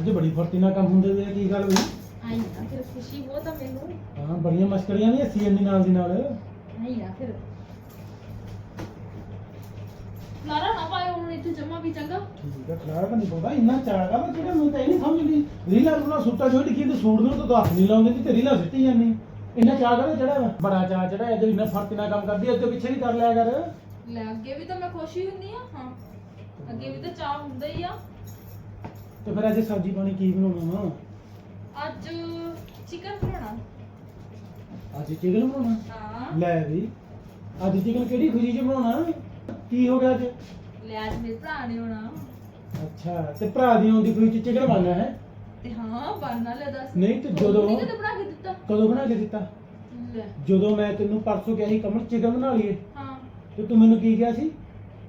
ਅੱਜ ਬੜੀ ਫੁਰਤੀ ਨਾਲ ਕੰਮ ਹੁੰਦੇ ਵੇ ਕੀ ਗੱਲ ਹੋਈ? ਆਈ ਨਾ ਫਿਰ ਖੁਸ਼ੀ ਬਹੁਤ ਆ ਮੈਨੂੰ। ਹਾਂ ਬੜੀਆਂ ਮਸਕਰੀਆਂ ਵੀ ਹੱਸੀ ਜਾਂਦੀ ਨਾਲ ਦੀ ਨਾਲ? ਆਈ ਨਾ ਫਿਰ। ਲਾਰਾ ਨਾ ਪਾਏ ਹੁਣ ਇੱਥੇ ਜਮਾ ਵੀ ਚੰਗਾ। ਠੀਕ ਆ ਖਲਾਰਾ ਤਾਂ ਨਹੀਂ ਪਤਾ ਇੰਨਾ ਚਾਹਗਾ ਮੈਂ ਜਿਹੜਾ ਮੈਨੂੰ ਤਾਂ ਇਹ ਨਹੀਂ ਸਮਝਦੀ ਰੀਲਾ ਰੂਲਾ ਸੁੱਤਾ ਜੋ ਲਿਖੀ ਤੇ ਸੂਟ ਨੂੰ ਤਾਂ ਹੱਥ ਨਹੀਂ ਲਾਉਂਦੇ ਤੇ ਰੀਲਾ ਸਿੱਟੀ ਜਾਂਦੀ। ਇੰਨਾ ਚੜਾ ਵਾ? ਬੜਾ ਚਾਹ ਚੜਾ ਜੇ ਇੰਨਾ ਫ਼ਰਕ ਨਾਲ ਕੰਮ ਕਰਦੀ ਅੱਗੇ ਪਿੱਛੇ ਵੀ ਕਰ ਲਿਆ ਕਰ। ਲੈ ਅੱਗੇ ਵੀ ਤਾਂ ਮੈਂ ਖੁਸ਼ ਹੀ ਹੁੰਦੀ ਆ। ਹਾਂ ਅੱਗੇ ਵੀ ਤਾਂ ਚਾਹ ਹੁੰਦਾ ਹੀ ਆ। ਤੇ ਫਿਰ ਅੱਜ ਸਬਜ਼ੀ ਪਾਣੀ ਕੀ ਬਣਾਉਣਾ ਵਾ? ਅੱਜ ਚਿਕਨ ਬਣਾਉਣਾ। ਅੱਜ ਚਿਕਨ ਬਣਾਉਣਾ? ਹਾਂ। ਲੈ ਵੀ। ਅੱਜ ਚਿਕਨ ਕਿਹੜੀ ਖੁਸ਼ੀ ਚ ਬਣਾਉਣਾ? ਕੀ ਹੋ ਗਿਆ ਅੱਜ? ਲੈ ਅੱਜ ਮੇਰੇ ਭਰਾ ਨੇ ਆਉਣਾ ਅੱਛਾ ਤੇ ਭਰਾ ਦੀ ਆਉਂਦੀ ਖੁਸ਼ੀ ਚ ਚਿਕਨ ਬਣਨਾ ਹੈ? ਤੇ ਹਾਂ ਬਣਨਾ ਲੈ ਦੱਸ। ਨਹੀਂ ਤੇ ਜਦੋਂ- ਨਹੀਂ ਕਦੇ ਬਣਾ ਕੇ ਦਿੱਤਾ? ਕਦੋਂ ਬਣਾ ਕੇ ਦਿੱਤਾ? ਲੈ। ਜਦੋਂ ਮੈਂ ਤੈਨੂੰ ਪਰਸੋਂ ਕਿਹਾ ਸੀ ਕਮਲ ਚਿਕਨ ਬਣਾ ਲਈਏ। ਹਾਂ। ਤੇ ਤੂੰ ਮੈਨੂੰ ਕੀ ਕਿਹਾ ਸੀ?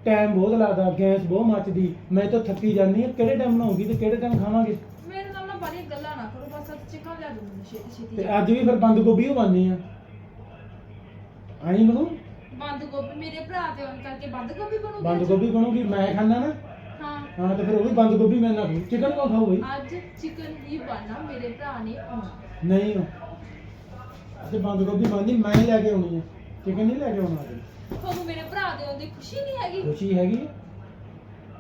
ਟਾਈਮ ਬਹੁਤ ਲੱਗਦਾ ਗੈਸ ਬਹੁਤ ਮੱਚਦੀ ਮੈਂ ਤਾਂ ਥੱਕੀ ਜਾਂਦੀ ਹਾਂ। ਕਿਹੜੇ ਟਾਈਮ ਬਣਾਉਂਗੀ ਤੇ ਕਿਹੜੇ ਟਾਈਮ ਖਾਵਾਂਗੇ? ਮੇਰੇ ਨਾਲ ਨਾ ਬਾਰੀ ਗੱਲਾਂ ਨਾ ਕਰੋ ਬਸ ਅੱਜ ਚਿਕਨ ਲਿਆ ਦੋ ਮੈਨੂੰ ਛੇਤੀ ਛੇਤੀ ਤੇ ਅੱਜ ਵੀ ਫਿਰ ਬੰਦ ਗੋਭੀ ਉਹ ਬਣਨੀ ਆ ਆਈ ਬਣੂ? ਬੰਦ ਗੋਭੀ ਮੇਰੇ ਭਰਾ ਤੇ ਆਉਣ ਕਰਕੇ ਬੰਦ ਗੋਭੀ ਬਣੂਗੀ ਬੰਦ? ਗੋਭੀ ਬਣੂਗੀ ਮੈਂ ਖਾਣਾ ਨਾ। ਹਾਂ। ਹਾਂ ਤੇ ਫਿਰ ਉਹ ਵੀ ਬੰਦ ਗੋਭੀ ਮੈਂ ਨਾ ਖਾਊ ਚਿਕਨ ਕੋ ਖਾਊ ਬਈ? ਅੱਜ ਚਿਕਨ ਹੀ ਬਣਨਾ ਮੇਰੇ ਭਰਾ ਨੇ ਆਉਣਾ। ਨਹੀਂ। ਅੱਜ ਬੰਦ ਗੋਭੀ ਬਣਦੀ ਮੈਂ ਹੀ ਲੈ ਕੇ ਆਉਣੀ ਆ। ਚਿਕਨ ਨਹੀਂ ਲੈ ਕੇ ਆਉਣਾ ਅੱਜ। ਤੁਹਾਨੂੰ ਮੇਰੇ ਭਰਾ ਦੇ ਆਉਂਦੀ ਖੁਸ਼ੀ ਨਹੀਂ ਹੈਗੀ? ਖੁਸ਼ੀ ਹੈਗੀ?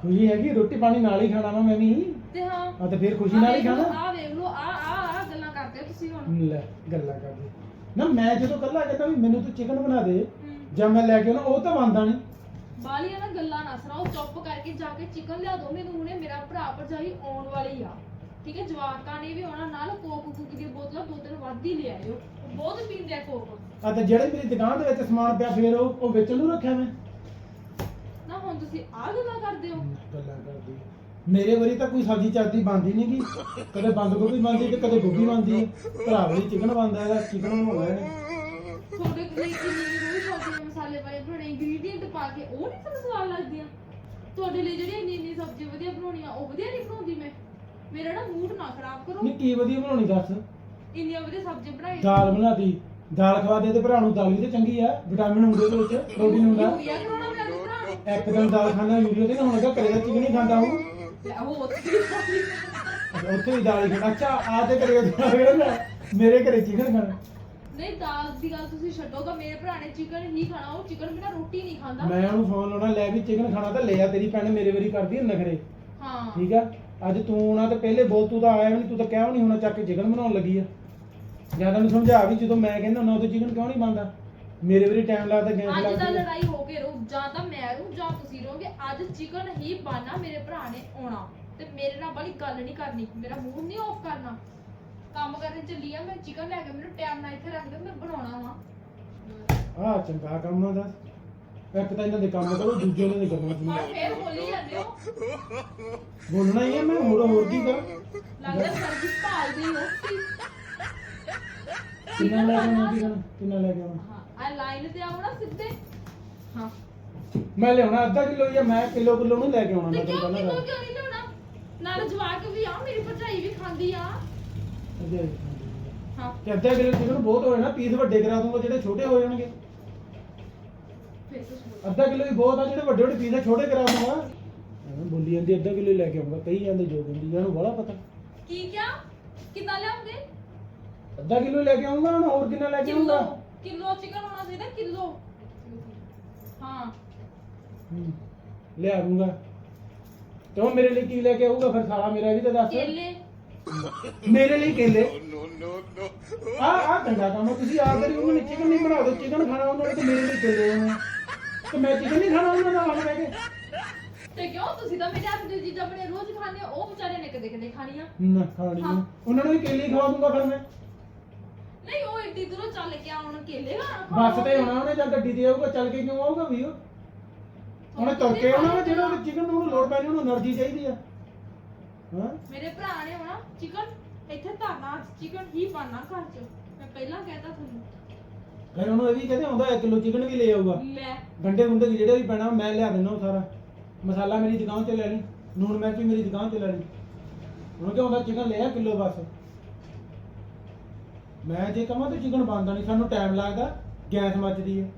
ਖੁਸ਼ੀ ਹੈਗੀ ਰੋਟੀ ਪਾਣੀ ਨਾਲ ਹੀ ਖਾਣਾ ਵਾ ਮੈਂ ਵੀ। ਤੇ ਹਾਂ। ਆ ਤੇ ਫਿਰ ਖੁਸ਼ੀ ਨਾਲ ਹੀ ਖਾਣਾ? ਆ ਵੇਖ ਲਓ ਆ ਆ ਆ ਗੱਲਾਂ ਕਰਦੇ ਹੋ ਤੁਸੀਂ ਹੁਣ। ਲੈ ਗੱਲਾਂ ਕਰਦੇ। ਨਾ ਮੈਂ ਜਦੋਂ ਕੱਲਾ ਕਹਿੰਦਾ ਵੀ ਮੈਨੂੰ ਤੂੰ ਚਿਕਨ ਬਣਾ ਦੇ ਜਾਂ ਮੈਂ ਲੈ ਕੇ ਆਉਣਾ ਉਹ ਤਾਂ ਬਣਦਾ ਨਹੀਂ। ਬਾਲੀਆਂ ਨਾ ਗੱਲਾਂ ਨਾ ਸੁਣਾਓ ਚੁੱਪ ਕਰਕੇ ਜਾ ਕੇ ਚਿਕਨ ਲਿਆ ਦੋ। ਮੈਨੂੰ ਹੁਣੇ ਮੇਰਾ ਭਰਾ ਭਰਜਾਈ ਆਉਣ ਵਾਲੀ ਆ। ਠੀਕ ਹੈ ਜਵਾਕਾਂ ਨੇ ਵੀ ਆਉਣਾ ਨਾਲ ਕੋਕ ਕੁਕ ਦੀ ਬੋਤਲਾਂ ਦੋ ਤਿੰਨ ਵੱਧ ਹੀ ਲੈ ਆਇਓ। ਉਹ ਬਹੁਤ ਪੀਂਦੇ ਆ ਕੋਕ। ਆ ਤੇ ਜਿਹੜੇ ਮੇਰੀ ਦੁਕਾਨ ਦੇ ਵਿੱਚ ਸਮਾਨ ਪਿਆ ਫੇਰ ਉਹ ਉਹ ਵੇਚਣ ਨੂੰ ਰੱਖਿਆ ਮੈਂ। ਨਾ ਹੁਣ ਤੁਸੀਂ ਆ ਗੱਲਾਂ ਕਰਦੇ ਹੋ। ਗੱਲਾਂ ਕਰਦੀ ਮੇਰੇ ਵਾਰੀ ਤਾਂ ਕੋਈ ਸਬਜ਼ੀ ਚੱਲਦੀ ਬਣਦੀ ਨਹੀਂ ਗੀ। ਕਦੇ ਬੰਦ ਗੋਭੀ ਬਣਦੀ ਤੇ ਕਦੇ ਗੋਭੀ ਬਣਦੀ ਭਰਾ ਵਾਲੀ ਚਿਕਨ ਬਣਦਾ ਹੈਗਾ ਚਿਕਨ ਬਣਾਉਣਾ ਇਹਨੇ ਤੁਹਾਡੇ ਕੋਲ ਕਿੰਨੀ ਰੋਜ਼ ਸਬਜ਼ੀ ਮਸਾਲੇ ਵਾਲੇ ਬਣਾਉਣੇ ਇੰਗਰੀਡੀਅੰਟ ਪਾ ਕੇ ਉਹ ਨਹੀਂ ਤੁਹਾਨੂੰ ਸਵਾਦ ਲੱਗਦੀਆਂ? ਤੁਹਾਡੇ ਲਈ ਜਿਹੜੀ ਇੰਨੀ ਇੰਨੀ ਸਬਜ਼ੀ ਵਧੀਆ ਬਣਾਉਣੀ ਆ ਉਹ ਵਧੀਆ ਨਹੀਂ ਬਣਾਉਂਦੀ ਮੈਂ। ਮੇਰਾ ਨਾ ਮੂਡ ਨਾ ਖਰਾਬ ਕਰੋ। ਨਹੀਂ ਕੀ ਵਧੀਆ ਬਣਾਉਣੀ ਦੱਸ? ਇੰਨੀਆਂ ਵਧੀਆ ਸਬਜ਼ੀ ਬਣਾਈ। ਦਾਲ ਬਣਾਤੀ ਦਾਲ ਖਵਾ ਦੇ ਤੇ ਭਰਾ ਨੂੰ ਦਾਲ ਵੀ ਤੇ ਚੰਗੀ ਆ ਵਿਟਾਮਿਨ ਹੁੰਦੇ ਉਹਦੇ ਵਿੱਚ ਪ੍ਰੋਟੀਨ ਹੁੰਦਾ। ਯੂਰੀਆ ਕਰਾਉਣਾ ਭਰਾ ਦਾਲ ਖਾਣਾ ਯੂਰੀਆ ਤੇ ਨਾ ਹੁਣ ਲੱਗਾ ਕਰੇਗਾ ਚਿਕਨ ਹੀ ਖਾਂਦਾ ਹੂੰ ਲੈ ਉਹ ਉੱਥੇ। ਉੱਥੇ ਦਾਲ ਹੀ ਖਾਣਾ ਅੱਛਾ ਆ ਤੇ ਕਰੇਗਾ ਖਾਣਾ ਮੇਰੇ ਘਰੇ ਚਿਕਨ ਖਾਣਾ। ਨਹੀਂ ਦਾਲ ਦੀ ਗੱਲ ਤੁਸੀਂ ਛੱਡੋਗਾ ਮੇਰੇ ਭਰਾ ਨੇ ਚਿਕਨ ਹੀ ਖਾਣਾ ਉਹ ਚਿਕਨ ਬਿਨਾ ਰੋਟੀ ਨਹੀਂ ਖਾਂਦਾ। ਮੈਂ ਉਹਨੂੰ ਫੋਨ ਲਾਉਣਾ ਲੈ ਵੀ ਚਿਕਨ ਖਾਣਾ ਤਾਂ ਲੈ ਆ ਤੇਰੀ ਭੈਣ ਮੇਰੇ ਵਾਰੀ ਕਰਦੀ ਹੈ ਨਖਰੇ। ਹਾਂ। ਠੀਕ ਆ? ਅੱਜ ਤੂੰ ਆਉਣਾ ਤੇ ਪਹਿਲੇ ਬੋਲ ਤੂੰ ਤਾਂ ਆਇਆ ਵੀ ਨਹੀਂ ਤੂੰ ਤਾਂ ਕਿਹਾ ਵੀ ਨਹੀਂ ਹੋਣਾ ਚੱਕ ਕੇ ਚਿਕਨ ਬਣਾਉਣ ਲੱਗੀ ਆ। ਜ਼ਿਆਦਾ ਨੂੰ ਸਮਝਾ ਵੀ ਜਦੋਂ ਮੈਂ ਕਹਿੰਦਾ ਹੁੰਦਾ ਉਦੋਂ ਚਿਕਨ ਕਿਉਂ ਨਹੀਂ ਬਣਦਾ? ਮੇਰੇ ਵਾਰੀ ਟਾਈਮ ਲੱਗਦਾ ਗੈਸ ਅੱਜ ਤਾਂ ਲੱਗਦੀ ਆ। ਲੜਾਈ ਹੋ ਕੇ ਰਹੂ ਜਾਂ ਤਾਂ ਮੈਂ ਰਹੂ ਜਾਂ ਤੁਸੀਂ ਰਹੋਗੇ ਅੱਜ ਚਿਕਨ ਹੀ ਬਾਨਾ ਮੇਰੇ ਭਰਾ ਨੇ ਆਉਣਾ। ਤੇ ਮੇਰੇ ਨਾਲ ਬੜੀ ਗੱਲ ਨਹੀਂ ਕਰਨੀ ਮੇਰਾ ਮੂਡ ਨਹੀਂ ਆਫ ਕਰਨਾ। ਕੰਮ ਕਰਨ ਚੱਲੀ ਆ ਮੈਂ ਚਿਕਨ ਲੈ ਕੇ ਮੈਨੂੰ ਟਾਈਮ ਨਾਲ ਇੱਥੇ ਰੱਖ ਦਿਓ ਮੈਂ ਬਣਾਉਣਾ ਵਾ। ਆਹ ਚੰਗਾ ਕੰਮ ਆ ਦਾ ਇੱਕ ਤਾਂ ਇਹਨਾਂ ਦੇ ਕੰਮ ਕਰੋ ਦੂਜੇ ਨੇ ਨਹੀਂ ਕਰਨਾ ਹੁਣ ਤੁਸੀਂ ਫੇਰ ਬੋਲੀ ਜਾਂਦੇ ਹੋ। ਬੋਲਣਾ ਹੀ ਆ ਮੈਂ ਹੋਰ ਹੋਰ ਕੀ ਕਰਾਂ? ਲੱਗਦਾ ਸਰਵਿਸ ਭਾਲਦੀ ਹੋ ਕਿੰਨਾ ਲੈ ਕੇ ਆਉਣਾ ਕਿੰਨਾ ਲੈ ਕੇ ਆਉਣਾ? ਹਾਂ ਆ ਲਾਈਨ ਤੇ ਆਉਣਾ ਸਿੱਧੇ? ਹਾਂ। ਮੈਂ ਲਿਆਉਣਾ ਅੱਧਾ ਕਿਲੋ ਜਾਂ ਮੈਂ ਕਿਲੋ ਕਿਲੋ ਨੂੰ ਲੈ ਕੇ ਆਉਣਾ ਤੇ ਮੈਂ ਕਿਉਂ ਤੈਨੂੰ ਕਿਲੋ ਪਹਿਲਾਂ ਕਿਉਂ ਨਹੀਂ ਲਿਆਉਣਾ? ਨਾਲ ਜਵਾਕ ਵੀ ਆ ਮੇਰੀ ਭਰਜਾਈ ਵੀ ਖਾਂਦੀ ਆ। ਦੱਸ ਹਾਂ। ਤੇ ਅੱਧਾ ਕਿਲੋ ਚਿਕਨ ਬਹੁਤ ਹੋਏ ਨਾ ਪੀਸ ਵੱਡੇ ਕਰਾ ਦੂੰਗਾ ਜਿਹੜੇ ਛੋਟੇ ਹੋ ਜਾਣਗੇ। ਫੇਰ ਅੱਧਾ ਕਿਲੋ ਹੀ ਬਹੁਤ ਆ ਜਿਹੜੇ ਵੱਡੇ ਵੱਡੇ ਪੀਸ ਆ ਛੋਟੇ ਕਰਾ ਦੂੰਗਾ। ਐਵੇਂ ਬੋਲੀ ਜਾਂਦੀ ਅੱਧਾ ਕਿਲੋ ਲੈ ਕੇ ਆਉਂਗਾ ਕਈ ਜਾਂਦੇ ਜੋ ਬੰਦੀ ਇਹਨੂੰ ਬੜਾ ਪਤਾ। ਕੀ ਕਿਆ ਕਿੰਨਾ ਲਿਆਉਂਗੇ ਅੱਧਾ ਕਿਲੋ ਲੈ ਕੇ ਆਉਂਗਾ ਹੁਣ ਹੋਰ ਕਿੰਨਾ ਲੈ ਕੇ ਕਿਲੋ ਆਉਂਗਾ? ਕਿਲੋ ਚਿਕਨ ਹੋਣਾ ਚਾਹੀਦਾ ਕਿਲੋ। ਹਾਂ। ਹੂੰ, ਲਿਆ ਦੂੰਗਾ। ਤੇ ਉਹ ਮੇਰੇ ਲਈ ਕੀ ਲੈ ਕੇ ਆਊਗਾ? ਫਿਰ ਸਾਲਾ ਮੇਰਾ ਵੀ ਤਾਂ ਦੱਸ। ਕੇਲੇ। ਮੇਰੇ ਲਈ ਕੇਲੇ। ਆ ਆ ਚੰਗਾ ਕੰਮ ਆ, ਤੁਸੀਂ ਆ ਕਰੀ ਉਹਨਾਂ ਨੇ ਚਿਕਨ ਨਹੀਂ ਬਣਾ ਦੋ ਚਿਕਨ ਖਾਣਾ ਉਹਨਾਂ ਨੇ ਤੇ ਮੇਰੇ ਲਈ ਕੇਲੇ ਆਉਣੇ ਤੇ ਮੈਂ ਚਿਕਨ ਨਹੀਂ ਖਾਣਾ ਉਹਨਾਂ ਦਾ ਵਾਹ ਲੈ ਕੇ। ਤੇ ਕਿਉਂ? ਤੁਸੀਂ ਤਾਂ ਮੇਰੇ ਹੱਥ ਦੀ ਚੀਜ਼ਾਂ ਬਣੇ ਰੋਜ਼ ਖਾਣੇ ਉਹ ਵਿਚਾਰੇ ਨੇ ਕਦੇ ਕਦੇ ਖਾਣੀਆਂ। ਨਾ ਖਾਣੀ ਹਾਂ। ਉਹਨਾਂ ਨੂੰ ਵੀ ਕੇਲੇ ਹੀ ਖਵਾ ਦੂੰਗਾ ਫਿਰ ਮੈਂ। ਬੱਸ ਤੇ ਆਉਣਾ ਉਹਨੇ ਜਾਂ ਗੱਡੀ ਤੇ ਆਊਗਾ ਚੱਲ ਕੇ ਕਿਉਂ ਆਊਗਾ ਵੀਰ? ਉਹਨੇ ਤੁਰ ਕੇ ਆਉਣਾ ਵਾ, ਜਿਹੜਾ ਉਹਨੂੰ ਨੂੰ ਲੋੜ ਪੈਣੀ ਉਹਨੂੰ એનર્ਜੀ ਚਾਹੀਦੀ ਆ। ਹਾਂ? ਮੇਰੇ ਭਰਾ ਨੇ ਆਉਣਾ ਚਿਕਨ ਇੱਥੇ ਧਰਨਾ ਚਿਕਨ ਹੀ ਪਾਣਾ ਘਰ ਮੈਂ ਪਹਿਲਾਂ ਕਹਿਤਾ ਤੁਹਾਨੂੰ। ਫਿਰ ਉਹਨੂੰ ਇਹ ਵੀ ਕਹਿੰਦੇ ਆਉਂਦਾ 1 ਕਿਲੋ ਚਿਕਨ ਵੀ ਲੈ ਆਊਗਾ। ਲੈ। ਗੰਡੇ ਗੁੰਡੇ ਜਿਹੜੇ ਵੀ ਪੈਣਾ ਮੈਂ ਲਿਆ ਦਿੰਦਾ ਸਾਰਾ। ਮਸਾਲਾ ਮੇਰੀ ਦੁਕਾਨ ਚ ਲੈ ਲਈ ਲੂਣ ਮਿਰਚ ਵੀ ਮੇਰੀ ਦੁਕਾਨ ਚ ਲੈ ਲਈ। ਉਹਨੂੰ ਕਿਹਾ ਹੁੰਦਾ ਕਿਲੋ ਬਸ। ਮੈਂ ਜੇ ਕਹਾਂ ਤਾਂ ਚਿਕਨ ਬਣਦਾ ਨਹੀਂ ਸਾਨੂੰ ਟਾਈਮ ਲੱਗਦਾ ਗੈਸ ਮੱਚਦੀ ਹੈ।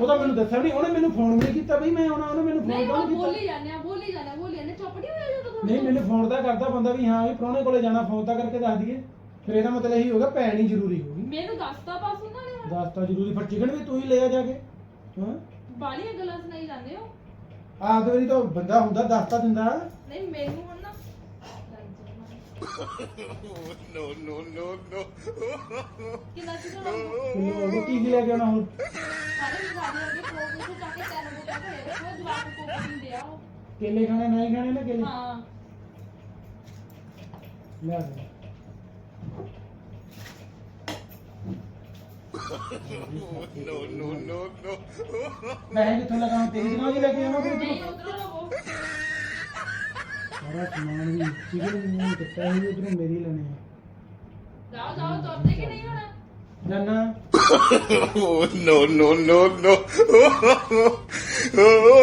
ਉਹਦਾ ਮੈਨੂੰ ਦੱਸਿਆ ਵੀ ਨਹੀਂ ਉਹਨੇ ਮੈਨੂੰ ਫੋਨ ਵੀ ਨਹੀਂ ਕੀਤਾ ਬਈ ਮੈਂ ਆਉਣਾ ਉਹਨੇ ਮੈਨੂੰ ਫੋਨ ਨਹੀਂ ਕਿਉਂ ਉਹ ਨਹੀਂ ਕੀਤਾ। ਬੋਲੀ ਜਾਂਦੇ ਆ ਬੋਲੀ ਜਾਂਦੇ ਆ ਬੋਲੀ ਜਾਂਦੇ ਚੁੱਪ ਨਹੀਂ ਹੋਇਆ ਜਦੋਂ ਨਹੀਂ ਮੈਨੂੰ ਫੋਨ ਤਾਂ ਕਰਦਾ ਬੰਦਾ ਵੀ ਹਾਂ ਵੀ ਪ੍ਰਾਹੁਣੇ ਕੋਲੇ ਜਾਣਾ ਫੋਨ ਤਾਂ ਕਰਕੇ ਦੱਸ ਦਈਏ। ਫਿਰ ਇਹਦਾ ਮਤਲਬ ਇਹੀ ਹੋਗਾ ਪੈਣੀ ਜ਼ਰੂਰੀ ਹੋਗੀ ਮੈਨੂੰ ਦੱਸਤਾ ਬਸ ਉਹਨਾਂ ਨੇ ਹੁਣ। ਦੱਸ ਤਾਂ ਜ਼ਰੂਰੀ ਪਰ ਚਿਕਨ ਵੀ ਤੂੰ ਹੀ ਲੈ ਆ ਜਾ ਕੇ। ਹਾਂ? ਬਾਲੀਆਂ ਗੱਲਾਂ ਸੁਣਾਈ ਜਾਂਦੇ ਹੋ? ਆਪ ਵਾਰੀ ਤਾਂ ਬੰਦਾ ਹੁੰਦਾ ਦੱਸ ਤਾਂ ਦਿੰਦਾ। ਨਹੀਂ ਮੈਨੂੰ ਹੁਣ no, no, no, no. ਕਿੰਨਾ ਲਾਉਂਦੇ ਕਿੰਨੀ ਰੋਟੀ ਕੀ ਲੈ ਕੇ ਆਉਣਾ ਹੋਰ ਸਾਰੇ ਮਸਾਲੇ ਅੱਗੇ ਕੋਕ ਨੂੰ ਚੱਕ ਕੇ ਤੈਨੂੰ ਬੁੱਟਾ ਘਰੇ ਰੱਖੋ ਜਵਾਕ ਨੂੰ ਕੋਕ ਦਿੰਦੇ ਆ ਉਹ। ਕੇਲੇ ਖਾਣੇ ਨਹੀਂ ਖਾਣੇ ਨਾ ਕੇਲੇ? ਹਾਂ। ਲੈ ਆ। ਦੇ No, no, no, no. ਮੈਂ ਕਿੱਥੋਂ ਲਗਾਉਂ ਤੇਰੀ ਦਿਮਾਗ ਹੀ ਲੈ ਕੇ ਆਵਾਂ ਫਿਰ? ਨਹੀਂ ਤੂੰ ਉਧਰੋਂ ਲਵੋ। ਸਾਰਾ ਸਮਾਨ ਵੀ ਚਿਕਨ ਵੀ ਨਹੀਂ ਦਿੱਤਾ ਹੀ ਉਧਰੋਂ ਮੇਰੀ ਲੈਣੇ ਆ। ਜਾਓ ਜਾਓ ਤੁਰਦੇ ਕਿ ਨਹੀਂ ਹੋਣਾ? ਜਾਨਾ। Oh, no, no, no, no.